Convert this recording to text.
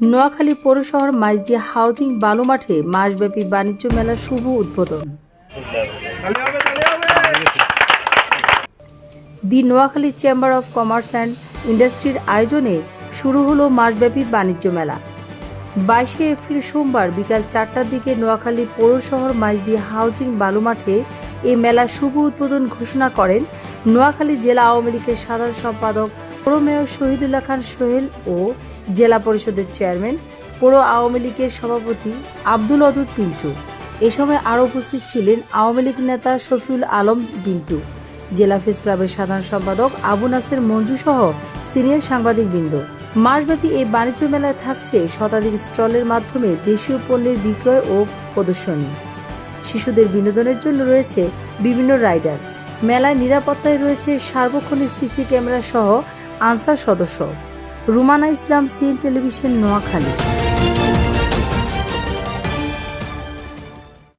Noakhali পৌরশহর মাইজদিয়া housing বালু মাঠে মাসব্যাপী বাণিজ্য মেলার শুভ উদ্বোধন। The Noakhali chamber of commerce and ইন্ডাস্ট্রির আয়োজনে শুরু হলো মাসব্যাপী বাণিজ্য মেলা। বাইশে এপ্রিল সোমবার বিকাল চারটার দিকে নোয়াখালী পৌরশহর মাইজদি হাউজিং বালু মাঠে এই মেলার শুভ উদ্বোধন ঘোষণা করেন নোয়াখালী জেলা আওয়ামী লীগের সাধারণ সম্পাদক পৌর মেয়র শহীদুল্লাহ খান সোহেল ও জেলা পরিষদের চেয়ারম্যান, পৌর আওয়ামী লীগের সভাপতি আব্দুল অদুদ পিন্টু। এ সময় আরও উপস্থিত ছিলেন আওয়ামী লীগ নেতা শফিউল আলম বিন্টু জেলা ফেস ক্লাবের সাধারণ সম্পাদক আবু নাসের মঞ্জু সহ সিনিয়র সাংবাদিকবৃন্দ। মাসব্যাপী এই বাণিজ্য মেলায় থাকছে শতাধিক স্টলের মাধ্যমে দেশীয় পণ্যের বিক্রয় ও প্রদর্শনী। শিশুদের বিনোদনের জন্য রয়েছে বিভিন্ন রাইডার। মেলায় নিরাপত্তায় রয়েছে সার্বক্ষণিক সিসি ক্যামেরা সহ আনসার সদস্য রুমানা ইসলাম সিন টেলিভিশন নোয়াখালী।